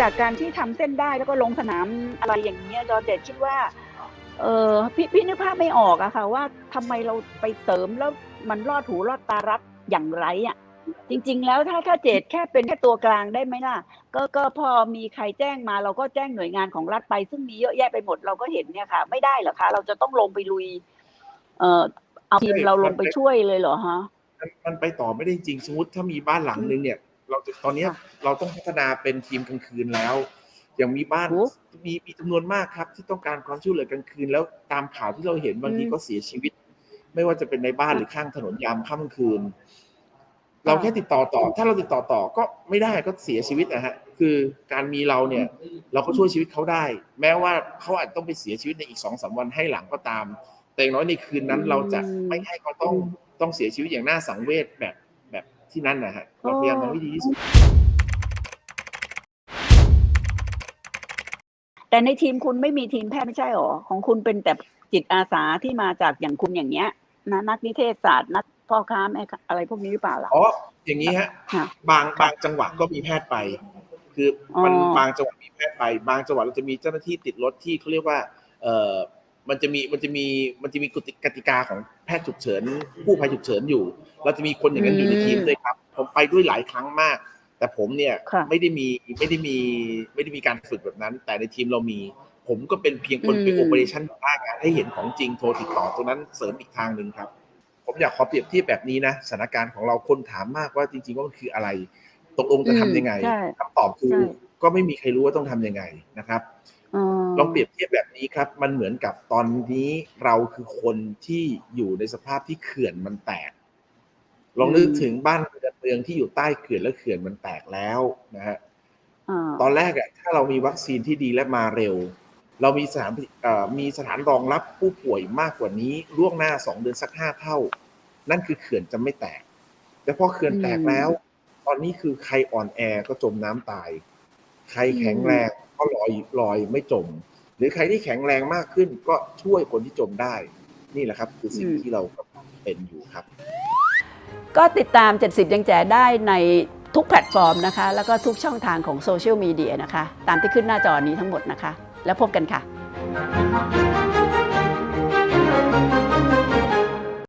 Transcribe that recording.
จากการที่ทำเส้นได้แล้วก็ลงสนามอะไรอย่างเงี้ยจอเจตคิดว่า เออพี่พี่นึกภาพไม่ออกอะค่ะ ว่าทำไมเราไปเสริมแล้วมันรอดหูรอดตารับอย่างไรอะจริง ๆ แล้วถ้าถ้าเจตแค่เป็นแค่ตัวกลางได้ไหมล่ะ ก็ก็พอมีใครแจ้งมา เราก็แจ้งหน่วยงานของรัฐไป ซึ่งมีเยอะแยะไปหมดเราก็เห็นเนี่ยค่ะ ไม่ได้เหรอคะ เราจะต้องลงไปลุย เอ่อเอาทีมเราลงไปช่วยเลยเหรอฮะมันมันไปต่อไม่ได้จริงสมมติถ้ามีบ้านหลังนึงเนี่ย เราจะตอนเนี้ยค่ะเราต้องพัฒนาเป็นทีมกลางคืนแล้ว อย่างมีบ้านโอ้มีมีจำนวนมากครับ ที่ต้องการความช่วยเหลือกลางคืน แล้วตามข่าวที่เราเห็นบางทีอืมก็เสียชีวิต ไม่ว่าจะเป็นในบ้านหรือข้างถนนยามค่ำคืน เราแค่ติดต่อต่อ ถ้าเราติดต่อต่อก็ไม่ได้ก็เสียชีวิตนะฮะคือการมีเราเนี่ย เราก็ช่วยชีวิตเขาได้ แม้ว่าเขาอาจต้องไปเสียชีวิตในอีกสองสามวันให้หลังก็ตาม แต่อย่างน้อยในคืนนั้นอืมเราจะไม่ให้เขาต้องต้องเสียชีวิตอย่างน่าสังเวชแบบแบบ ที่นั่นนะฮะเราพยายามทำให้ดีที่สุด แต่ในทีมคุณไม่มีทีมแพทย์ไม่ใช่หรอ ของคุณเป็นแต่จิตอาสาที่มาจากอย่างคุณอย่างเงี้ยนะนักนิเทศศาสตร์นักพ่อค้าแม่ค้าอะไรพวกนี้หรือเปล่าล่ะอ๋ออย่างนี้ฮะ ค่ะบางบางจังหวัดก็มีแพทย์ไป คือมันอ๋อบางจังหวัดมีแพทย์ไป บางจังหวัดเราจะมีเจ้าหน้าที่ติดรถที่เขาเรียกว่า เอ่อ มันจะมีมันจะมีมันจะมีกฎกติกาของแพทย์ฉุกเฉินผู้ภัยฉุกเฉินอยู่ เราจะมีคนอย่างนั้นอยู่ในทีมด้วยครับ ผมไปด้วยหลายครั้งมาก แต่ผมเนี่ยค่ะไม่ได้มีไม่ได้มีไม่ได้มีการฝึกแบบนั้น แต่ในทีมเรามี ผมก็เป็นเพียงคนเป็นอืมโอเปอเรชั่นหน้างานให้เห็นของจริงโทรติดต่อตรงนั้นเสริมอีกทางหนึ่งครับ ผมอยากขอเปรียบเทียบแบบนี้นะสถานการณ์ของเราคนถามมากว่าจริง ๆ ว่ามันคืออะไรตกลงจะทำยังไงใช่คำตอบคือใช่ก็ไม่มีใครรู้ว่าต้องทำยังไงนะครับอ๋อ ลองเปรียบเทียบแบบนี้ครับ มันเหมือนกับตอนนี้เราคือคนที่อยู่ในสภาพที่เขื่อนมันแตก ลองนึกถึงบ้านเรือนเมืองที่อยู่ใต้เขื่อนแล้วเขื่อนมันแตกแล้วนะฮะอ่าตอนแรกอะถ้าเรามีวัคซีนที่ดีและมาเร็ว เรามีสถานเอ่อมีสถานรองรับผู้ป่วยมากกว่านี้ล่วงหน้าสองเดือนสักห้าเท่า นั่นคือเขื่อนจะไม่แตก แต่พอเขื่อนแตกแล้ว ตอนนี้คือใครอ่อนแอก็จมน้ำตาย ใครแข็งแรง ก็ลอยลอยไม่จม หรือใครที่แข็งแรงมากขึ้น ก็ช่วยคนที่จมได้ นี่แหละครับ คือสิ่งที่เรากำลังเป็นอยู่ครับ ก็ติดตาม 70 ยังแจได้ในทุกแพลตฟอร์มนะคะ แล้วก็ทุกช่องทางของโซเชียลมีเดียนะคะ ตามที่ขึ้นหน้าจอนี้ทั้งหมดนะคะ แล้วพบกันค่ะ